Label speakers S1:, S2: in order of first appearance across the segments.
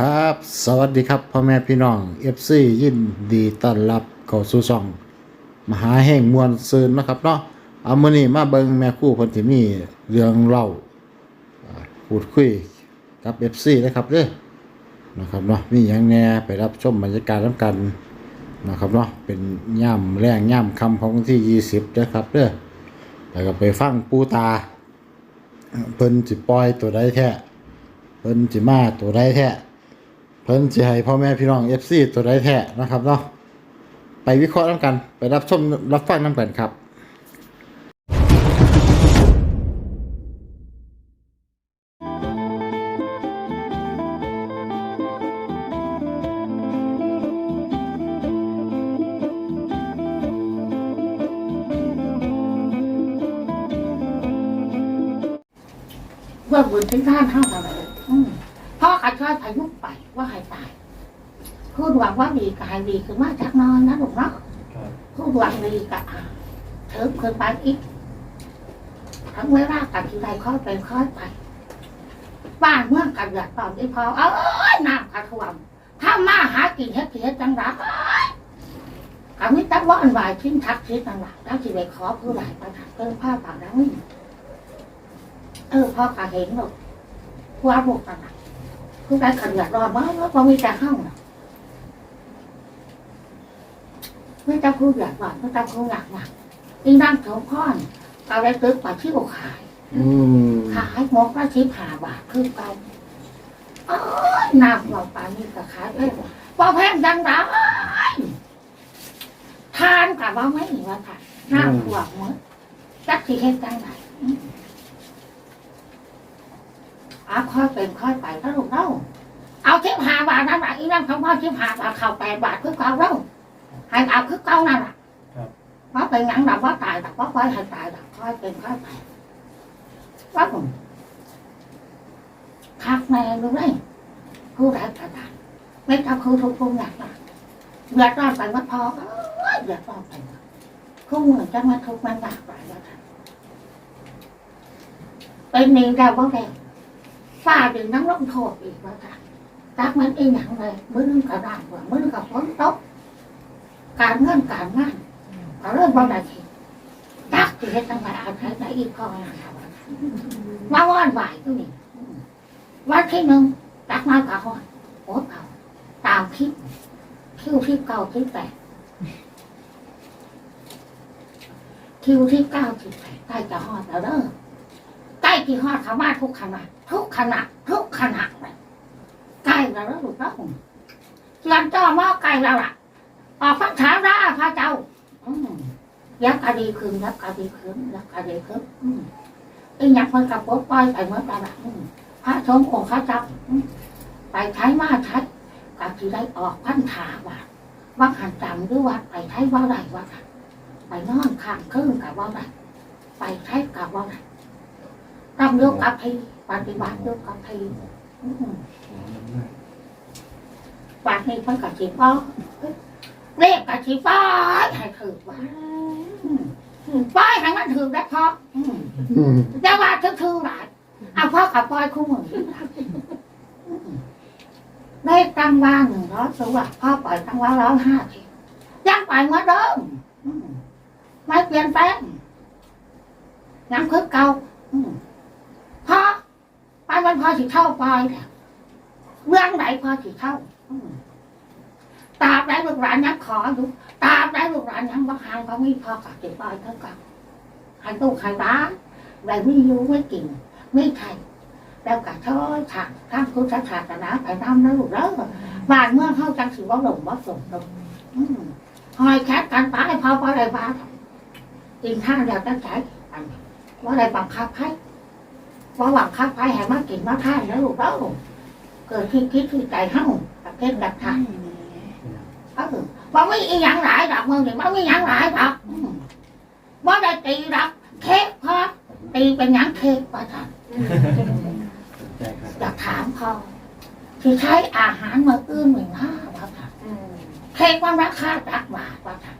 S1: ครับ สวัสดีครับพ่อแม่พี่น้องเอฟซียินดีต้อนรับเข้าสู่ช่อง มหาแห่งมวลซืนนะครับเนาะเอามื้อนี้มาเบิ่งแม่คู่เพิ่นสิมีเรื่องเล่าพูดคุยกับ FC นะครับเด้อนะครับเนาะมีหยังแหน่ไปรับชมบรรยากาศนํกันนะครับเนาะเป็นย่ำแรงย่ำคำของวันที่20นะครับเด้อแล้วก็ไปฟังปูตา เพิ่นสิปล่อยตัวใดแท้เพิ่นสิมาตัวใดแท้ เพิ่นสิให้พ่อแม่พี่น้อง FC ตัวใดแท้นะครับเนาะไปวิเคราะห์น้ำกัน ไปรับชมรับฟังน้ำกันครับ
S2: เมื่อบุญที่ท่านเท่ากันเลยอืมพ่ อกระช่วยพายุไปว่าให้ตายพูดหวังว่าดีกายดีคือมาจากนอนนะหลวงเนาะพูดหวังดีกะเถิมขึ้นไปอีกทั้งเวลากันที่ใดค่อยเป็นค่อยไปบ้านเมืองกันอยากตอนที่พอเอ้ยน้ำกระท่วมถ้ามาหากินเฮ็ดเฮ็ดจังรักกามิตรว่าอันวายทิ้งทักทิ้งต่างหลักแล้วที่ไปขอผู้ใดประทับเพิ่มผ้าปากดังนี้เออพ่อกะเห็นหรอกว่าบุกกันนะคือ การขันอยากรอมาแล้วพอมีแต่ห้องไม่ต้องพูดอยากหวานไม่ต้องพูดอยากหนักอีนั่งสองพ่อนเอาไปตึกไปที่บอกขายขายหมกละชิบหาบาทคือเก่าเอ้ยน้ำเราปานี่ก็ขายแพงว่าแพงจังไรทานกับว่าไม่เห็นว่าค่ะน้ำท่วมหมดจักสิเฮ็ดจังไร อาค่อยเป็นค่อยไปถ้าลูกเล่าเอาทิพหาบาทนั่นแหละอีนั่นเขาพ่อทิพหาบาทเขาแปดบาทคือเก่าเล่าให้เอาคือเก่านั่นแหละ
S3: ครับ
S2: ว่าเป็นหยังดับว่าตายดับว่าค่อยให้ตายดับค่อยเป็นค่อยไปว่าผมคักแม่รู้ไหมผู้รักกระดานไม่ทำคือทุกคนอยากมาเดือดร้อนไปว่าพอเอ้ยเดือดร้อนไปว่าคู่เหมือนจะมาทุกข์มันหนักไปแล้วค่ะเป็นหนึ่งดาวว่าแดง ฝ่าดึงน้ำลงโทษอีกว่าค่ะจากมันอีหยังเลยมือนึงกระด้างกว่ามือนึงกับฝนตกการเงินการงานก็เริ่มบ้างได้ทีจักที่เฮ็ดตั้งแต่อาศัยในอีกข้อนะครับมาว่านไหวก็มีวันที่หนึ่งจักมากับห้อนโอ้เก่าตามคลิปคิวที่เก้าที่แปดคิวที่เก้าที่แปดใกล้จะหอดแล้วเด้อใกล้ที่ฮอดเขามาทุกขณะ ทุกขณะทุกขณะเลยใกล้แล้วนะลูกนะเตรียมจ้อมอไก่แล้วล่ะออกฟังถามราพระเจ้าอยักษ์อดีคืนยักษ์อดีคืนยักษ์อดีคืนอืมอีหยักษ์มันกับปดปล่อยไปเมื่อตลาดอืมพระชมองค์พระเจ้าไปใช้มาใช้กับที่ได้ออกพันธาว่าว่าหันจำหรือว่าไปใช้ว่าไรว่าไปนอนข้างครึ่งกับว่าไรไปใช้กับว่าไรต้องยกกับที ปฏิบัติยกกับทีอืมวันนี้เพิ่นกับชีฟ้าเรียกกับชีฟ้าให้ถือว่าป้ายให้มันถือได้พออืม
S1: อืม
S2: แต่ว่าถือถือหลายเอาพ่อกับป้อยคู่มืออืมได้ตั้งว่าหนึ่งร้อยตัวพ่อปล่อยตั้งว่าร้อยห้าสิบยังไปเหมือนเดิมอืมไม่เปลี่ยนแปลงยังคือเก่าอืมพอ ไปมันพอสิเข้าไปเรื่องไหนพอสิเข้าตาบไหนลูกหลานยังขออยู่ตาบไหนลูกหลานยังบังคับเขาไม่พอกับสิบไปเท่ากันให้ลูกให้ร้านได้ไม่อยู่ไม่กินไม่ใช่แล้วก็ช่อยฉากทำคุณศาสนาไปนำนะลูกเด้อบ้านเมื่อเข้าจังสิว่าหลงว่าสมลงอืมหอยแคบกันไปพอพอได้บ้านกินข้าวแล้วตั้งใจว่าได้บังคับให้ ว่าหวังข้าไปให้มากินมาทานนะลูกเอ้าเกิดที่คิดที่ใจเฮาประเทศดักทานเออว่าไม่อีหยังหลายดอกมึงนี่ว่าไม่หยังหลายดอกอืมว่าได้ตีดอกเค้กพอตีเป็นหยังเค้กว่าท่าน
S3: ใช่ครับ
S2: อยากถามพอที่ใช้อาหารมาอื้อหนึ่งห้าว่าท่านเค้กมันราคาจักบาทว่าท่าน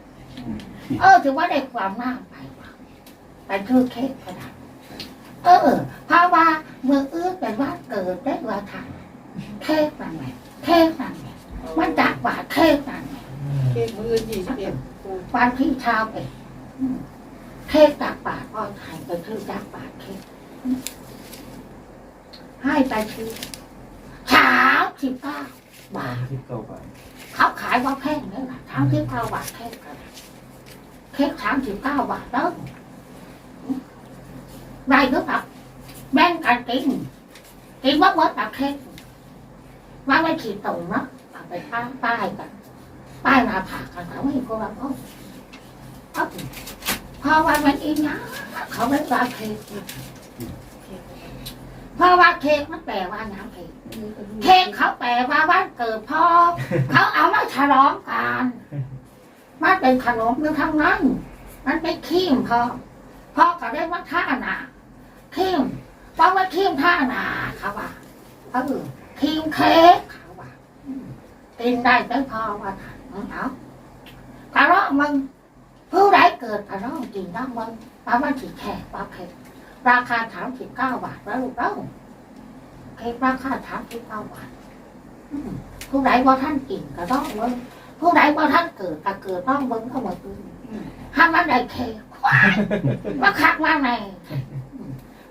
S2: เออถือว่าได้ความน่าไปว่าไปซื้อเค้กก็ได้ เออเพราะว่าเมื่ออื้อเป็นว่าเกิดได้ว่าทานเทพมันไงเค้กนั่นเนี่ยมันจากบาทเค้กนั่นเนี่ย
S4: เค้กมืออื่นยี่สิบเอ็ดปู
S2: วันที่เช้าเองอืมเค้กจากบาทก็ถ่ายไปชื่อจากบาทเค้กอืมให้ไปชื่อสามสิบเก้าบาท
S3: ที่เก่าไป
S2: เขาขายว่าแพงเนี่ยนะสามสิบเก้าบาทเค้กกันเค้กสามสิบเก้าบาทแล้ว ได้หรือเปล่าแบ่งกันกินกินว่าเมื่อตักเค้กว่าไม่ขีดตรงเนาะเอาไปป้ายป้ายกันป้ายหนาผากกันเขาไม่ก็ว่าเขาเอาพอวันมันอีนะเขาไม่ว่าเค้กเพราะว่าเค้กมันแปลว่าน้ำเค้กเค้กเขาแปลว่าวันเกิดพ่อเขาเอามาฉลองกันมันเป็นขนมอยู่ทั้งนั้น มันเป็นครีมพ่อพ่อก็เรียกว่าท่าหนา ครีมเพราว่าครีมท่านาเขาว่าเออครีมเค้กเขาว่าอืมกินได้แต่พอว่าท่านเอากระรอกมึงผู้ใดเกิดกระรอกกินได้มึงเพราะว่าถือแขกว่าเค้กราคาสามสิบเก้าบาทแล้วลูกเอ้าเค้กราคาสามสิบเก้าบาทผู้ใดว่าท่านกินก็ต้องเบิ้งผู้ใดว่าท่านเกิดก็เกิดต้องเบิ้งเข้ามาดูห้ามมันได้เค้กว่าคักว่าไง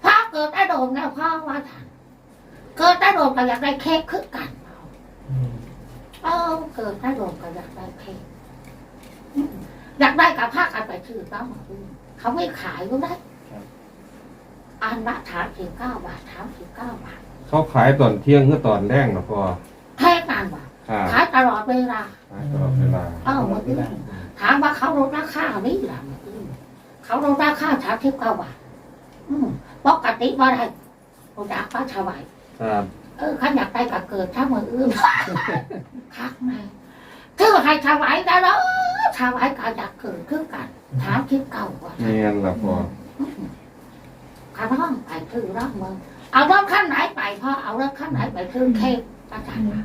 S2: พ่อเกิดได้โดนแล้วพ่อว่าท่านเกิดได้โดนก็อยากได้เค้กคึกกันเออเกิดได้โดนก็อยากได้เค้กอืมอยากได้กับภาคกันไปชื่อต้องมาดูเขาไม่ขายก็ได้อันละสามสิบเก้าบาทสามสิบเก้าบาท
S5: เขาขายตอนเที่ยงหรือตอนแรกนะพ่อ
S2: แค่นั้นว่ะ
S5: ครับ
S2: ขายตลอดเวลา
S5: ขายตลอดเวลา
S2: เอ้ามาดูถามว่าเขาลดราคาไหมล่ะอืมเขาลดราคาสามสิบเก้าบาทอืม ปกติว่าได้เราอยากป้าถวาย
S5: ครับ
S2: เออขันอยากได้กับเกิดถ้ามืออื่นคักไงคือให้ถวายได้แล้วถวายก็อยากเกิดคือกันถามคิดเก่าว่า
S5: เนียนละพ่อ
S2: ข้าร้องไปคือร้องมึงเอารถขั้นไหนไปพ่อเอารถขั้นไหนไปคือเค้กอาจารย์ว่า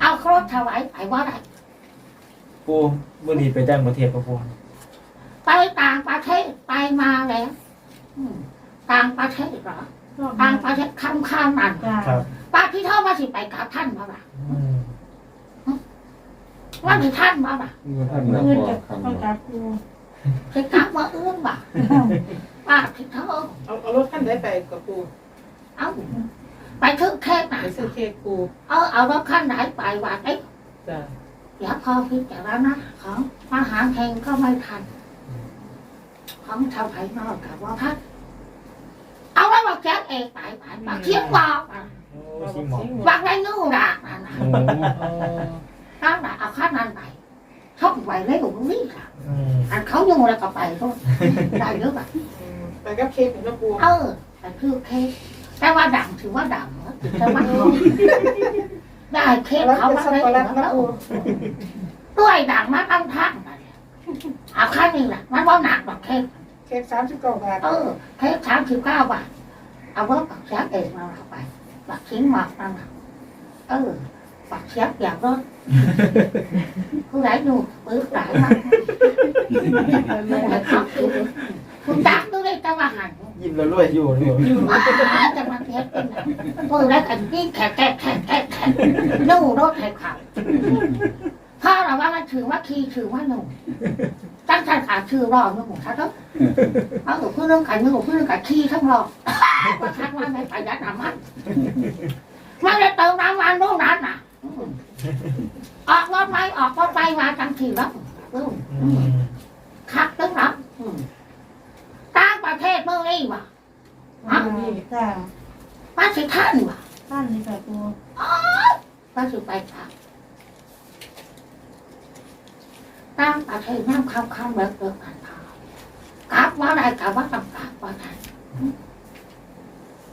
S2: เอารถถวายไปว่าได้
S3: ปูมื่อนี้ไปได้ประเทศปะปู
S2: ไปต่างประเทศไปมาแล้วอืม ต่างประเทศเหรอต่างประเทศคำข้ามนั่น
S3: ครับ
S2: ป้าที่เท่ามาสิไปกับท่านมาบ่ะ
S3: อืม
S2: ว่าที่ท่านมาบ่ะ
S5: เงินท่านนะพ่อคำ
S6: ต้อง
S5: เนาะ
S6: การครู
S2: สิกลับมาเอื้อมบ่ะป้าที่เท่า
S4: เอาเอารถขั้นไหนไปกับปู
S2: เอาไปถึงแค่ไหน
S4: ไปซื้อเค้กปู
S2: เออเอารถขั้นไหนไปว่าไอ้
S4: จ้ะ
S2: เดี๋ยวพอพิจารณาของมหาแห่งก็ไม่ทัน ของชาวไผ่นอกกับว่าพัดเอาไว้บอก แจ๊กเองไปไปบอกเทียบบอกอะ
S3: โอ้ชิงหมอก
S2: บอกได้นู่นด่างนั่นน่ะ
S5: โอ้
S4: เออ
S2: นั่นน่ะเอาข้านั้นไปช่องไปเลยผมวิ่งค่ะ
S3: อืม
S2: อันเขาอยู่แล้วก็ไปด้วยได้หรือเปล่า
S4: อืมไปกับเค้กเห็นนะปู
S2: เออแต่คือเค้กแต่ว่าดังถือว่าดังนะถือแต่ว่าได้เค้ก
S4: แล้ว
S2: เขา
S4: เป็น
S2: มา
S4: ช็อก
S2: ได้
S4: โกแลต
S2: แล้ว
S4: นะปู
S2: ด้วยดังมาตั้งทางนั่นแหละเอาข้านี่แหละมันว่าหนักกว่าเค้ก
S4: เค้กสามสิบเก้าบาท
S2: เออเค้กสามสิบเก้าบาท เอาว่าปักแชกเองมาเอาไปปักชิ้นหมักนั่นเออปักแชกอย่างรถผู้ใดดูปื้อหลายมากคุณจักดูเลยจะมาหัน
S3: ยิ้มแล้วรวยอยู่นี่บ่
S2: มาจะมาเทสเป็นไงมือแล้วกันยิ่งแขกแขกแขกแขกแขกนู่รถแขกขับพ่อเราว่ามันถือว่าคีถือว่าหนุ่ม ตั้งใจขาชื่อรอหนุ่มชัดเนาะเอาหนูพูดเรื่องกันหนูพูดเรื่องกันขี้ทั้งรอว่าชัดว่าไม่ประหยัดน้ำมันไม่ได้เติมน้ำมันนู่นนั่นน่ะอืมออกรถไหมออกรถไปมาจังทีแล้วอืม
S3: อืม
S2: คักตึ้งรับอืมต่างประเทศเมื่อนี้วะ
S6: อ่าจ้า
S2: มาสิท่านวะ
S6: ท่านนี่ค่ะครู
S2: ก็สิไปค่ะตั้งประเทศน้ำคำคำเลิกเลิกกันพอกลับว่าได้กลับว่าต้องกลับว่าได้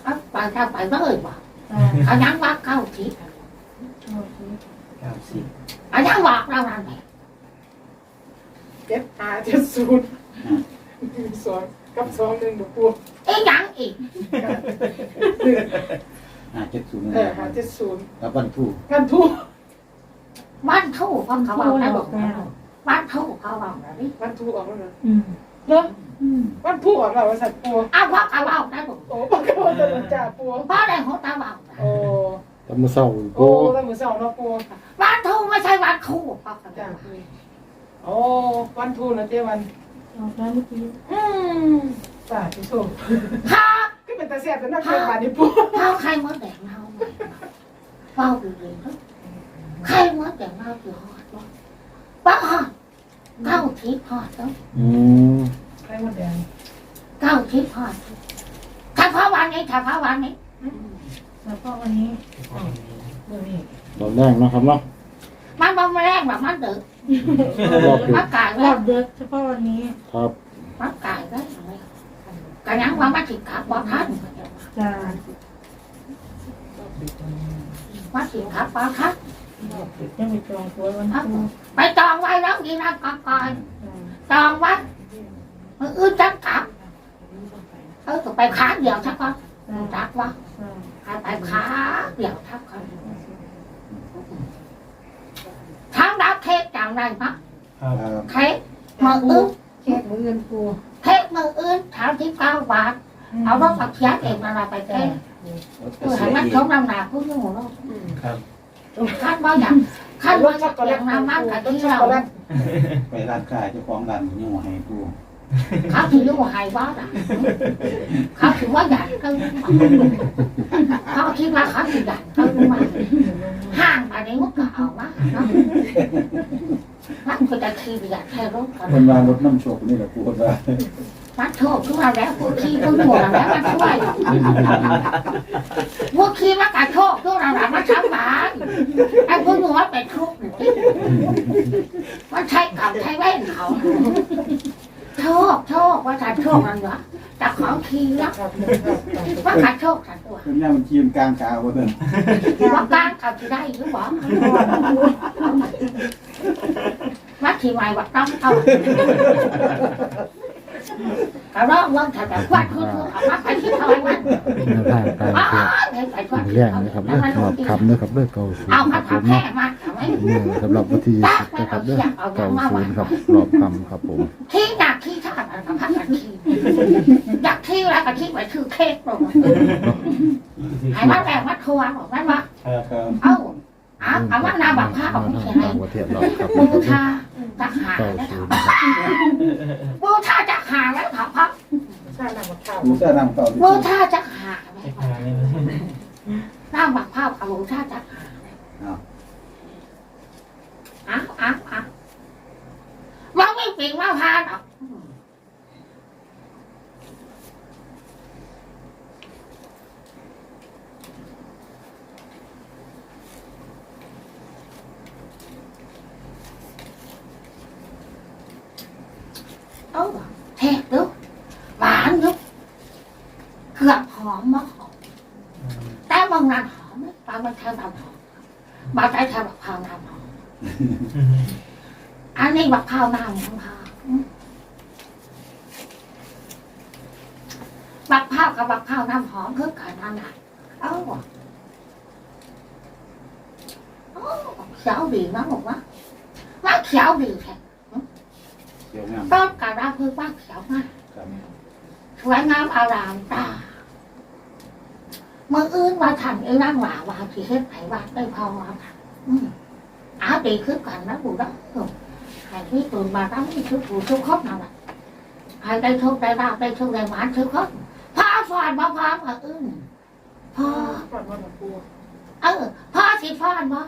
S2: เอาไปถ้าไปเลยบ่
S6: จ้า
S2: อันยัง ว่าเก้าทิศ
S6: โอเก้า
S3: สิบ
S2: อันยังบอกเรานั่นแหละ
S4: เจ็ดอาเจ็ดศูนย์สองกับสองหนึ่งกับปู
S2: อีกยังอีก
S7: ห้าเจ็ดศูนย์
S4: เออหาเจ็ดศูนย์
S7: แล้ววันผู้
S4: กันทุก
S2: บ้านทู่เพราะเขาบอกได้บอกบ้านทู่เขาบอกแบบนี้
S4: วันทุกออกแล้วนะ
S6: อืม
S4: เนาะ
S6: อื ม
S4: วันทุกออกแล้ววันสัตว์ปู
S2: อ้าวเพราะเขาบอกได้บอก
S4: โอ้ปากกาวันจะจ่าปู
S2: เพราะได้หัวตาบอก
S4: โอ้
S1: แต่มือเศร้า
S4: โอ้
S1: โอ้
S4: ตั้งมือเสาร์เนาะปู
S2: วันทูไม่ใช่วันคู่พ่อกัน
S4: จ้าปูโอ้วันทูนะเจ้วัน
S6: ออกแล้วเมื่อกี้
S4: อืมสาธุโชค
S2: ข้า
S4: ก็เป็นตาเสียบแต่นักเรียนบาดนี่ปู
S2: เฮาใครมดแดงเฮาเฝ้าดูเลยเนาะใครมดแดงเฮาคือฮอดบ่บ้าฮอดเก้าทิพย์ฮอดเนาะ
S1: อืม
S4: ใครหมดแดง
S2: เก้าทิพย์ฮอดถ้าพระวันนี้ถ้าพระวันนี้
S6: แล้วก็วันนี้
S4: เมื่อนี้
S1: ตอนแรกนะครับเนาะ
S2: มันบ่แรงแบบมันดึก
S1: รอบดึ
S2: มัน
S1: ก
S2: กาย
S6: ร
S2: แล้
S6: อ
S2: ว
S6: บเด็กเฉพาะวันนี้
S1: ครับ
S2: มันกายแล้วก็ยังว่ามันสิกลับบ่ทัน
S6: จ้า
S2: มันสิกลับบ่ทัน
S6: ยังไปจองตัววันครู
S2: ไปจองไว้แล้วดีนะก่อนก่อน
S6: จ้า
S2: จองไว้ มันอื่นจะกลับเออก็ไปค้างเดียวทักก่อน
S6: จ้า
S2: จักว่า
S6: จ้า
S2: ให้ไปค้างเดียวทักก่อนทั้งรับเทศจำได้ปะ
S3: ครับ
S2: เทศมืออื่น
S6: แค่มือเงินครู
S2: เทศมืออื่นถามที่เก้าบาทเอารถปักเขียเองมาเราไปเทศเพื่อให้มันชมน้ำหนักผู้ยุ่งหัวเราะ
S3: ครับ
S2: ขั้นว่าอย่างขั้นว่าอย่างน้ำมันกับ
S4: ต้น
S2: ที่
S4: ช็อก
S2: เรา
S4: โกแลต
S7: ไปร้านค้าเจ้าของร้านยังให้กู
S2: เขาถือว่าหายว่าอะเขาถือว่าใหญ่ก็รู้มาเขาคิดว่าเขาถือใหญ่ก็รู้มาห้างอันนี้มันก็เอามาเนาะมันก็จะขี่ใหญ่แค่รถกัน
S7: คนมารถน้ำโชคนี่แหละกูคนว่า
S2: มันโชคทุกเราแล้วพวกขี่ทุกหัวแล้วมันช่วยพวกขี่มันกระโชคทุกเราแล้วมันช้ำบานไอ้พวกหัวเป็นทุกข์มันใช้กับใช้แว่นเขา โชคโชคว่าฉันโชคนั่นวะแต่ของขี่แล้ว
S4: ครับ
S2: ว่าขัดโชคขัดตัว
S7: คนนี้มันชีมกลางกาวเดิน
S2: ว่าการขับที่ได้หรือเปล่าว่าที่ไว้ว่าต้องเอากระรอกว่างถัดแบบวัดคือคือเอามาไปที่ทอยมัน
S1: แนวทางการ
S2: อ๋อ
S1: เที่ยว
S2: ไปไปวัด
S1: แรกนะครับเด้อสำหรับคำเด้อครับเด้อเก่าศูน
S2: เอา
S1: ย์ค
S2: มา
S1: รับผม
S2: ทำแค่
S1: เนาะ
S2: มาเอาไว้
S1: นี่สำหรับวันที่ยี่สิบนะครับเด้อเก่าศูนย์ครับรอบคำครับผม
S2: ที่หนั กที่ชาติอะไรกับพักกันที่อยากที่แล้วก็ที่ไว้คือเค้กลงให้มาแรงมาทัวร์บอกนั่นว่า
S7: ครับ
S2: เอาเอาเอาว่านาบักผ้าเอาไม่ใช่
S1: ต่างประเทศรอบครับ
S2: บูชาจักหา
S1: เก่า
S2: แล้ว
S1: ศูนย์ครับ
S2: บูชาจักหาแล้วถามพัก
S4: ชาตินำมาข้าว
S7: กูจะนำเก่า
S2: บูชาจักหา
S3: ไอ้พาเนี่ยนะ
S2: น้าบักผ้าเอาบูชาจักหาอ้าวอ้าวอ้าวมันไม่ปิงมาพาหรอกเออแทกดูหวานดูเกือบหอมมากหอม แต่บางนานหอมไหมบางมันแค่น้ำหอมบางใจแค่บักพร้าวน้ำหอมอันนี้บักพร้าวน้ำของเขาอืมบักพร้าวกับบักพร้าวน้ำหอมคือกันนั่นแหละเอ้าโอ้เขียวดีมากบอกว่าว่าเขียวดีแท้
S7: เกี่ยวงาม
S2: ต้นกระดาษคือว่าเขียวมาก
S7: ครับ
S2: สวยงามอารามตาเมื่ออื่นว่าทำไอ้ร่งหลาว่าที่เฮ็ดไผว่าได้พอว่าอืมอาดีคือกันนะบุรักใครที่ตื่นมาต้องมีชุดผู้ชุดครบนั่นแหละใครได้โชคได้ลาบได้โชคได้หวานชุดครบพ่อฟอนมาพร้อมกับอื่นพ่อ
S4: ก่อนวันปู
S2: เออพ่อสิฟอนบ่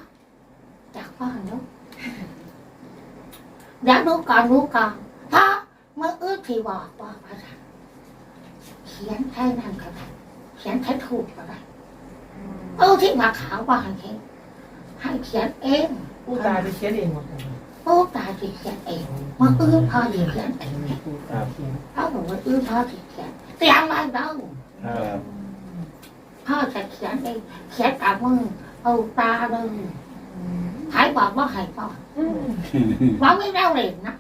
S2: จากฟอนเนาะเดี๋ยวดูก่อนดูก่อนพ่อเมื่ออื่นที่บอกว่าภาษาเขียนแค่นั้นก็ได้ เขียนแค่ถูกก็ได้เออที่มาขาวว่าให้เขียนให้เขียนเอง
S4: ปูตาไปเขียนเองหมด
S2: โอ้ตายที่เขียนเองมาอื้อพอที่เขียนเอง
S3: ครับ
S2: เขาบอกว่าอื้อพอที่เขียนเตรียมไว้เด้อ
S3: ครับ
S2: พ่อจะเขียนเองเขียนกับมือเอาตาเลยใครบอกว่าให้พ่อว่าไม่ได้เล่นนะ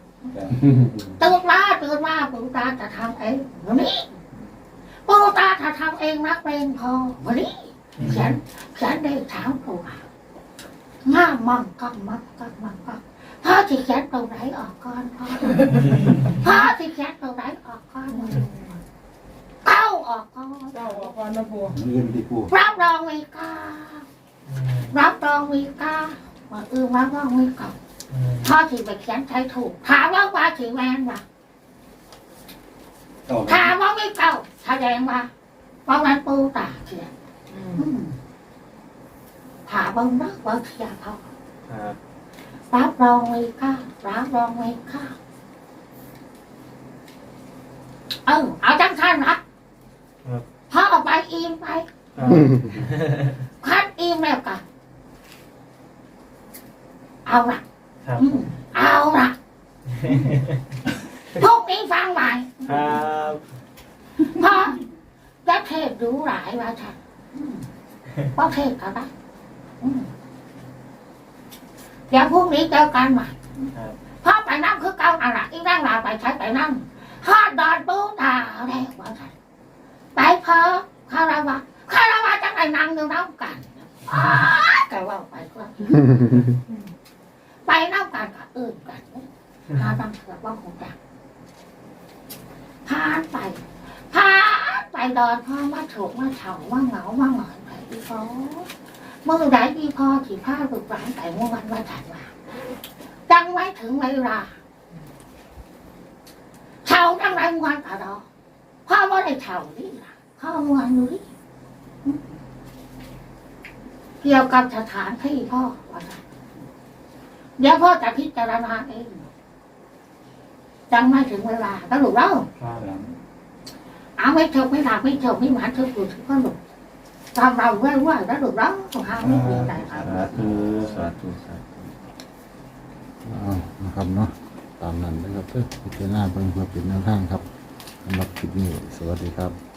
S2: ตื่นมาตื่นมาปู่ตาจะทำเองวันนี้ ปู่ตาจะทำเองนักเป็นพอวันนี้เขียนเขียนได้สามตัวง่ามมั่งกังมั่งกังมั่งกังพ่อที่เขียนตรงไหนออกก่อนพ่อพ่อที่เขียนตรงไหนออกก่อนเก้าออกก่อน
S4: เจ้าออกก่อนนะปู
S7: เงินที่กู
S2: รับรองเลยเก้า
S3: อืม
S2: รับรองมีก้ามาอือรับรองมีเก่า
S3: อืม
S2: พ่อถือไปเขียนใช้ถูกถามว่าว่าถือแมนว่า
S7: เก่า
S2: ถามว่าไม่เก่าแสดงว่าว่ามันปูตาเขียนอืมถามว่านักว่าเขียนเขา
S3: ครับ
S2: รับรองมีก้ารับรองมีก้าเออเอาจังท่านนะครับพ่อเอาไปอิมไป
S3: ครับ
S2: คัดอิมแล้วกันเอาละ
S3: ครับ
S2: อืมเอาละพวกนี้ฟังใหม่
S3: ครับ
S2: เพราะจะเทศรู้หลายว่าฉันอืมเพราะเทศก็ได้อืมเดี๋ยวพรุ่งนี้เจอกันใหม่
S3: ครับ
S2: พ่อไปนั่งคือเก่าอะไรอีนั่งลาไปใช้ไปนั่งฮอดดอนปูตาแล้วว่าฉันไปพอคาราวะคาราวะจะไปนั่งอยู่น้ำกันอ้าวแต่ว่าไปก็ไปน้ำกันกับอื่นกันหาบางเถื่อว่าคงจะพานไป พาไปดอนพ่อมาโฉกมาเฉามาเหงามาหงอยไปอีพ่อเมื่อใดอีพ่อที่ผ้าลูกหลานแต่เมื่อวันว่าฉันมาจังไว้ถึงเวลาเฉาจังไรวันตลอพ่อว่าได้เฉานี่ล่ะพ่อมวนอยู่นี่เกี่ยวกับสถานที่พ่อว่าเดี๋ยวพ่อจะพิจารณาเองจังไม่ถึงเวลาก็หลุดแล้ว
S3: ครับ
S2: เอาไม่เถกไม่หลับไม่เถกไม่หวานเถกกูถึงก็หลุดทำเราเว้ยว่าแล้วหลุดแล้วหาไม่มีอะไรครับ
S5: สาธุสาธุสาธุ
S1: เอานะครับเนาะตามนั้นนะครับเพื่อพิจารณาเบิ่งเพื่อเป็นแนวทางครับสำหรับคลิปนี้สวัสดีครับ